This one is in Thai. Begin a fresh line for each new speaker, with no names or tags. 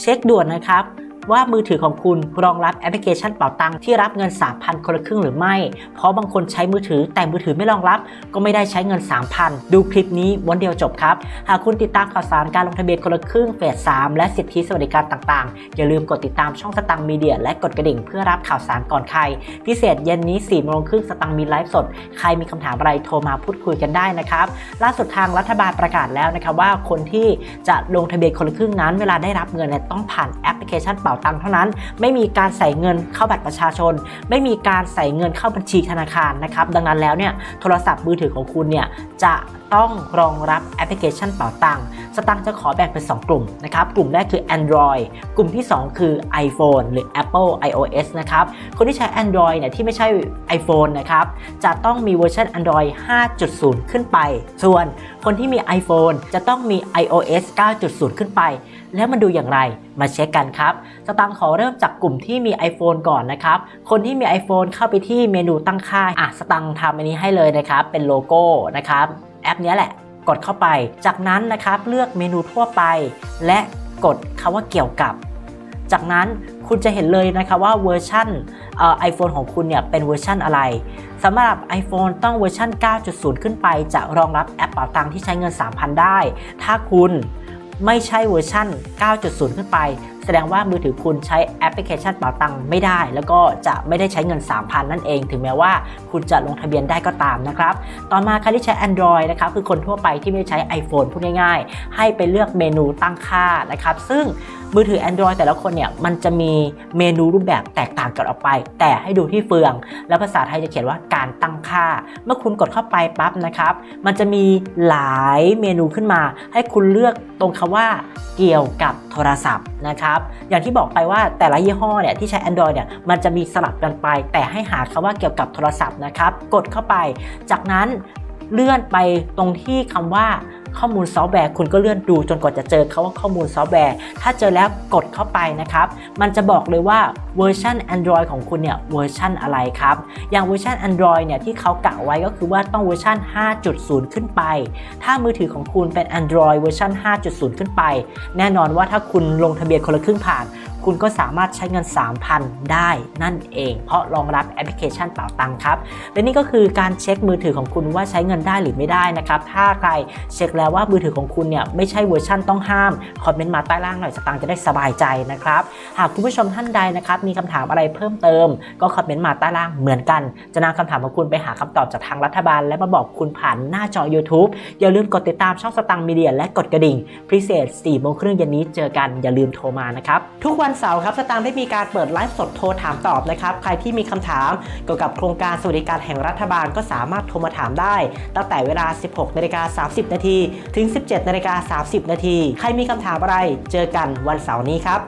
เช็คด่วนนะครับ ว่ามือถือของคุณรองรับแอปพลิเคชันเป๋าตังที่รับเงิน 3,000 คนละครึ่งหรือไม่ เพราะบางคนใช้มือถือแต่มือถือไม่รองรับ ก็ไม่ได้ใช้เงิน 3,000 ดูคลิปนี้วันเดียวจบครับ หากคุณติดตามข่าวสารการลงทะเบียนคนละครึ่งเฟส 3 และสิทธิสวัสดิการต่างๆ อย่าลืมกดติดตามช่องสตังค์มีเดีย และกดกระดิ่งเพื่อรับข่าวสารก่อนใคร พิเศษเย็นนี้4โมงครึ่งสตังค์มีไลฟ์สด ใครมีคำถามอะไรโทรมาพูดคุยกันได้นะครับ ล่าสุดทางรัฐบาลประกาศแล้วนะครับว่าคนที่จะลงทะเบียนคนละครึ่งนั้น เวลาได้รับเงินต้องผ่านแอปพลิเคชันเป๋าตังค์เท่านั้น ไม่มีการใส่เงินเข้าบัตรประชาชน ไม่มีการใส่เงินเข้าบัญชีธนาคารนะครับ ดังนั้นแล้วเนี่ยโทรศัพท์มือถือของคุณเนี่ยจะต้องรองรับแอปพลิเคชันเป๋าตังค์สตังค์จะขอแบ่งเป็น 2 กลุ่มนะครับ กลุ่มแรกคือ Android กลุ่มที่ 2 คือ iPhone หรือ Apple iOS นะครับ คนที่ใช้ Android เนี่ยที่ไม่ใช่ iPhone นะครับ จะต้องมีเวอร์ชัน Android 5.0 ขึ้นไป ส่วนคนที่มี iPhone จะต้องมี iOS 9.0 ขึ้นไป แล้วมันดูอย่างไรมาเช็คกันครับสตังขอเริ่มจากกลุ่มที่มี iPhone ก่อนนะครับ คนที่มี iPhone เข้าไปที่เมนูตั้งค่าอะสตังทำอันนี้ให้เลยนะครับ เป็นโลโก้นะครับ แอปนี้แหละ กดเข้าไป จากนั้นนะครับเลือกเมนูทั่วไป และกดคำว่าเกี่ยวกับ จากนั้นคุณจะเห็นเลยนะคะว่าเวอร์ชันไอโฟนของคุณเนี่ยเป็นเวอร์ชันอะไรสำหรับ iPhone ต้องเวอร์ชัน9.0 ขึ้นไป จะรองรับแอปเป๋าตังที่ใช้เงิน 3,000 ได้ ถ้าคุณ ไม่ใช่เวอร์ชัน9.0 ขึ้นไป แสดงว่ามือถือคุณใช้แอปพลิเคชันเป๋าตังค์ไม่ได้ แล้วก็จะไม่ได้ใช้เงิน 3,000 นั่นเอง ถึงแม้ว่าคุณจะลงทะเบียนได้ก็ตามนะครับต่อมาใครที่ใช้ Android นะครับคือคนทั่วไปที่ไม่ได้ใช้ iPhone พูดง่ายๆ ให้ไปเลือกเมนูตั้งค่านะครับซึ่งมือถือ Android แต่ละคนเนี่ยมันจะมีเมนูรูปแบบแตกต่างกันออกไป แต่ให้ดูที่เฟือง แล้วภาษาไทยจะเขียนว่าการตั้งค่า เมื่อคุณกดเข้าไปปั๊บนะครับ มันจะมีหลายเมนูขึ้นมา ให้คุณเลือกตรงคำว่าเกี่ยวกับโทรศัพท์นะครับอย่างที่บอกไปว่าแต่ละยี่ห้อเนี่ยที่ใช้ Android เนี่ยมันจะมีสลับกันไป แต่ให้หาคำว่าเกี่ยวกับโทรศัพท์นะครับ กดเข้าไป จากนั้นเลื่อนไปตรงที่คำว่า ข้อมูลซอฟต์แวร์ คุณก็เลื่อนดูจนกว่าจะเจอคาว่าข้อมูลซอฟต์แวร์ ถ้าเจอแล้วกดเข้าไปนะครับ มันจะบอกเลยว่าเวอร์ชัน Android ของคุณเนี่ยเวอร์ชันอะไรครับ อย่างเวอร์ชัน Android เนี่ยที่เขากะไว้ก็คือว่าต้องเวอร์ชัน 5.0 ขึ้นไป ถ้ามือถือของคุณเป็น Android เวอร์ชัน5.0 ขึ้นไป แน่นอนว่าถ้าคุณลงทะเบียนคนละครึ่งผ่าน คุณก็สามารถใช้เงิน 3,000 ได้นั่นเอง เพราะรองรับแอปพลิเคชันเป๋าตังค์ครับ และนี่ก็คือการเช็คมือถือของคุณว่าใช้เงินได้หรือไม่ได้นะครับ ถ้าใครเช็คแล้วว่ามือถือของคุณเนี่ยไม่ใช่เวอร์ชั่นต้องห้าม คอมเมนต์มาใต้ล่างหน่อยสตางค์จะได้สบายใจนะครับ หากคุณผู้ชมท่านใดนะครับมีคำถามอะไรเพิ่มเติม ก็คอมเมนต์มาใต้ล่างเหมือนกัน จะนำคำถามของคุณไปหาคำตอบจากทางรัฐบาล และมาบอกคุณผ่านหน้าจอ YouTube อย่าลืมกดติดตามช่องสตังค์มีเดียและกดกระดิ่งพิเศษ4โมงครึ่งเย็นนี้เจอกันอย่าลืมโทรมานะครับทุกวันันเสาร์ครับสตางค์ได้มีการเปิดไลฟ์สดโทรถามตอบนะครับ ใครที่มีคำถามเกี่ยวกับโครงการสวัสดิการแห่งรัฐบาลก็สามารถโทรมาถามได้ ตั้งแต่เวลา 16นาฬิกา30 นาทีถึง 17นาฬิกา30 นาที ใครมีคำถามอะไร เจอกันวันเสาร์นี้ครับ